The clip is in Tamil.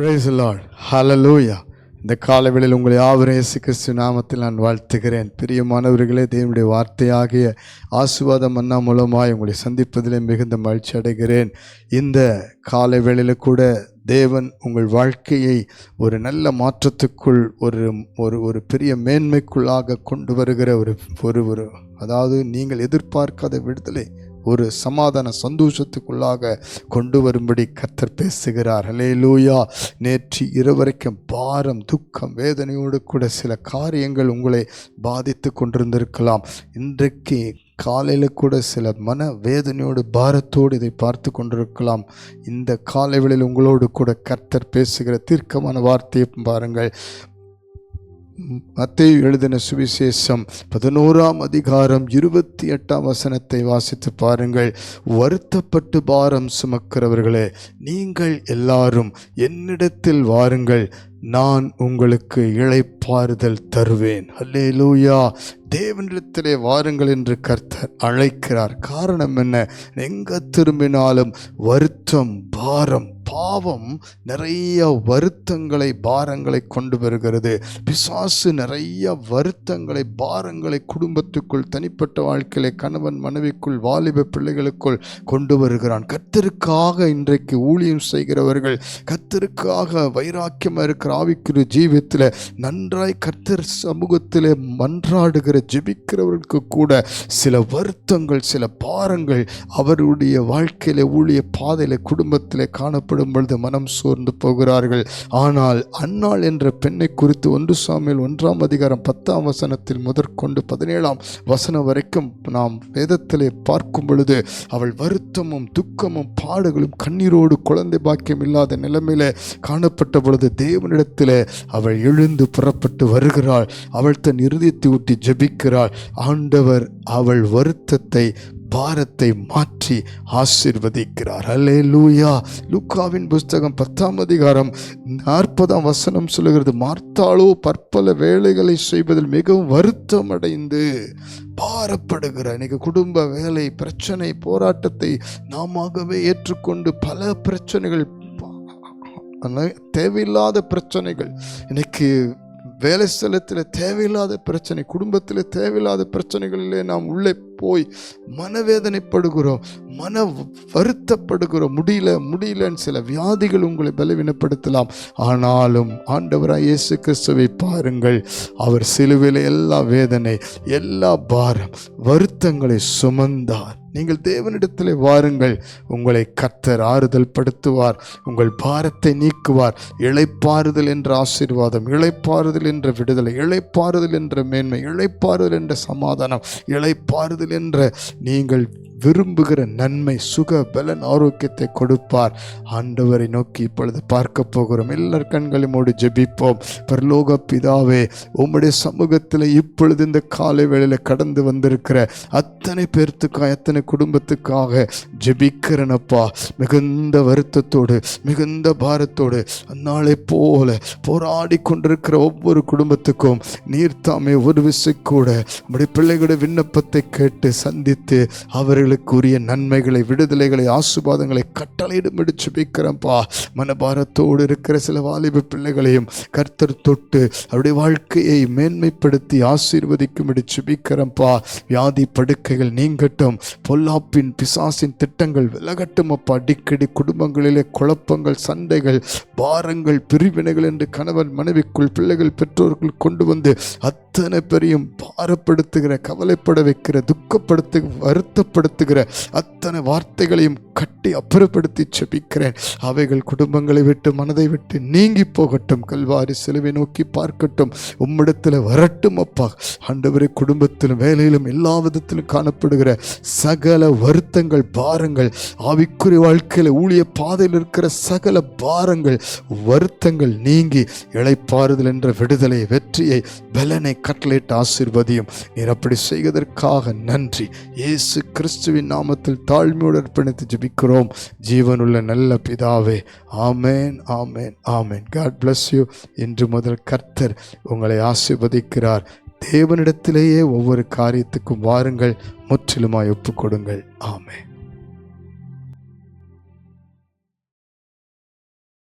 பிரைஸ் லார்ட் ஹலலூயா இந்த காலவேளையில் உங்களை யாவரும் இயேசு கிறிஸ்து நாமத்தில் நான் வாழ்த்துகிறேன். பிரியமானவர்களே தேவனுடைய வார்த்தையாகிய ஆசுவாதம் மன்னா மூலமாய் உங்களை சந்திப்பதிலே மிகுந்த மகிழ்ச்சி அடைகிறேன். இந்த காலவேளையில் கூட தேவன் உங்கள் வாழ்க்கையை ஒரு நல்ல மாற்றத்துக்குள் ஒரு ஒரு ஒரு பெரிய மேன்மைக்குள்ளாக கொண்டு வருகிற ஒரு ஒரு ஒரு அதாவது நீங்கள் எதிர்பார்க்காத விடுதலை ஒரு சமாதான சந்தோஷத்துக்குள்ளாக கொண்டு வரும்படி கர்த்தர் பேசுகிறார். ஹalleluya. நேற்று இருவரைக்கும் பாரம் துக்கம் வேதனையோடு கூட சில காரியங்கள் உங்களை பாதித்து கொண்டிருந்திருக்கலாம். இன்றைக்கு காலையில் கூட சில மன வேதனையோடு பாரத்தோடு இதை பார்த்து கொண்டிருக்கலாம். இந்த காலைவெளியில் உங்களோடு கூட கர்த்தர் பேசுகிற தீர்க்கமான வார்த்தையை பாருங்கள். மத்தேயு எழுதின சுவிசேஷம் பதினோராம் அதிகாரம் இருபத்தி எட்டாம் வசனத்தை வாசித்து பாருங்கள். வருத்தப்பட்டு பாரம் சுமக்கிறவர்களே நீங்கள் எல்லாரும் என்னிடத்தில் வாருங்கள். நான் உங்களுக்கு இழைப்பாறுதல் தருவேன். அல்லே லூயா தேவனிடத்திலே வாருங்கள் என்று கர்த்தர் அழைக்கிறார். காரணம் என்ன? எங்க திரும்பினாலும் வருத்தம் பாரம் பாவம் நிறைய வருத்தங்களை பாரங்களை கொண்டு வருகிறது. பிசாசு நிறைய வருத்தங்களை பாரங்களை குடும்பத்துக்குள் தனிப்பட்ட வாழ்க்கையில கணவன் மனைவிக்குள் வாலிப பிள்ளைகளுக்குள் கொண்டு வருகிறான். கத்திற்காக இன்றைக்கு ஊழியம் செய்கிறவர்கள் கத்திற்காக வைராக்கியமாக இருக்கிற ஆவிக்குரிய ஜீவித்தில் நன்றாய் கர்த்தர் சமூகத்தில் மன்றாடுகிற ஜெபிக்கிறவர்களுக்கு கூட சில வருத்தங்கள் சில பாரங்கள் அவருடைய வாழ்க்கையில் ஊழிய பாதையில் குடும்பத்தில் காணப்படும். பொழுது மனம் சோர்ந்து போகிறார்கள். ஆனால் அன்னாள் என்ற பெண்ணை குறித்து ஒன்று சாமியில் ஒன்றாம் அதிகாரம் பத்தாம் வசனத்தில் முதற்கொண்டு பதினேழாம் வசனம் வரைக்கும் நாம் வேதத்திலே பார்க்கும் பொழுது அவள் வருத்தமும் துக்கமும் பாடுகளும் கண்ணீரோடு குழந்தை பாக்கியம் இல்லாத நிலைமையில காணப்பட்ட பொழுது தேவனிடத்தில் அவள் எழுந்து புறப்பட்டு வருகிறாள். அவள் தன் இருதயத்தை ஊட்டி ஜெபிக்கிறாள். ஆண்டவர் அவள் வருத்தத்தை பாரத்தை மாற்றி ஆசிர்வதிக்கிறார். அல்லே லூயா லூக்காவின் புஸ்தகம் பத்தாம் அதிகாரம் நாற்பதாம் வசனம் சொல்லுகிறது மார்த்தாளோ பற்பல வேலைகளை செய்வதில் மிகவும் வருத்தம் அடைந்து பாரப்படுகிற இன்னைக்கு குடும்ப வேலை பிரச்சனை போராட்டத்தை நாமவே ஏற்றுக்கொண்டு பல பிரச்சனைகள் தேவையில்லாத பிரச்சனைகள். இன்னைக்கு வேலை ஸ்தலத்தில் தேவையில்லாத பிரச்சனை குடும்பத்தில் தேவையில்லாத பிரச்சனைகளிலே நாம் உள்ளே போய் மனவேதனைப்படுகிறோம் மன வருத்தப்படுகிறோம். முடியல முடியலன்னு சில வியாதிகள் உங்களை பலவீனப்படுத்தலாம். ஆனாலும் ஆண்டவராக இயேசு கிறிஸ்துவை பாருங்கள். அவர் சிலுவையில் எல்லா வேதனை எல்லா பாரம் வருத்தங்களை சுமந்தார். நீங்கள் தேவனிடத்தில் வாருங்கள். உங்களை கர்த்தர் ஆறுதல் படுத்துவார் உங்கள் பாரத்தை நீக்குவார். இழைப்பாறுதல் என்ற ஆசீர்வாதம் இழைப்பாறுதல் என்ற விடுதலை இழைப்பாறுதல் என்ற மேன்மை இழைப்பாறுதல் என்ற சமாதானம் இழைப்பாறுதல் என்ற நீங்கள் விரும்புகிற நன்மை சுக பலன் ஆரோக்கியத்தை கொடுப்பார். ஆண்டவரை நோக்கி இப்பொழுது பார்க்க போகிறோம். எல்லார் கண்களையும் மூடி ஜெபிப்போம். பரலோக பிதாவே உம்முடைய சமூகத்தில் இப்பொழுது இந்த காலை வேளையில் கடந்து வந்திருக்கிற அத்தனை பேர்த்துக்காக அத்தனை குடும்பத்துக்காக ஜெபிக்கிறனப்பா. மிகுந்த வருத்தத்தோடு மிகுந்த பாரத்தோடு அந்நாளை போல போராடி கொண்டிருக்கிற ஒவ்வொரு குடும்பத்துக்கும் நீர்த்தாமே ஒரு விசை கூட நம்முடைய பிள்ளைகளுடைய விண்ணப்பத்தை கேட்டு சந்தித்து அவர்கள் அவர்களுக்குரிய நன்மைகளை விடுதலைகளை ஆசுபாதங்களை கட்டளையிடும்படி ஜெபிக்கிறேன்ப்பா மனபாரத்தோடு இருக்கிற சில வாலிப பிள்ளைகளையும் கர்த்தர் தொட்டு அவருடைய வாழ்க்கையை மேன்மைப்படுத்தி ஆசீர்வதிக்கும்படி ஜெபிக்கிறேன்ப்பா வியாதி படுக்கைகள் நீங்கட்டும் பொல்லாப்பின் பிசாசின் திட்டங்கள் விலகட்டும் அப்பா. அடிக்கடி குடும்பங்களிலே குழப்பங்கள் சண்டைகள் பாரங்கள் பிரிவினைகள் என்று கணவன் மனைவிக்குள் பிள்ளைகள் பெற்றோர்கள் கொண்டு வந்து அத் அத்தனை பேரையும் பாரப்படுத்துகிற கவலைப்பட வைக்கிற துக்கப்படுத்து வருத்தப்படுத்துகிற அத்தனை வார்த்தைகளையும் கட்டி அப்புறப்படுத்தி செபிக்கிறேன் அவைகள் குடும்பங்களை விட்டு மனதை விட்டு நீங்கி போகட்டும். கல்வாரி சிலுவை நோக்கி பார்க்கட்டும். உம்மிடத்தில் வரட்டும் அப்பா. ஆண்டவரை குடும்பத்திலும் வேலையிலும் எல்லா விதத்திலும் காணப்படுகிற சகல வருத்தங்கள் பாரங்கள் ஆவிக்குரிய வாழ்க்கையில் ஊழிய பாதையில் இருக்கிற சகல பாரங்கள் வருத்தங்கள் நீங்கி இழைப்பாறுதல் என்ற விடுதலை வெற்றியை பலனை கட்டளையிட்டு ஆசிர்வதியும். நீர் அப்படி செய்வதற்காக நன்றி. இயேசு கிறிஸ்துவின் நாமத்தில் தாழ்மையோடு அர்ப்பணித்து ஜெபிக்கிறோம். ஜீவனுள்ள நல்ல பிதாவே ஆமேன் ஆமேன் ஆமேன். காட் பிளஸ் யூ இன்று முதல் கர்த்தர் உங்களை ஆசிர்வதிக்கிறார். தேவனிடத்திலேயே ஒவ்வொரு காரியத்துக்கும் வாருங்கள். முற்றிலுமாய் ஒப்புக்கொடுங்கள். ஆமேன்.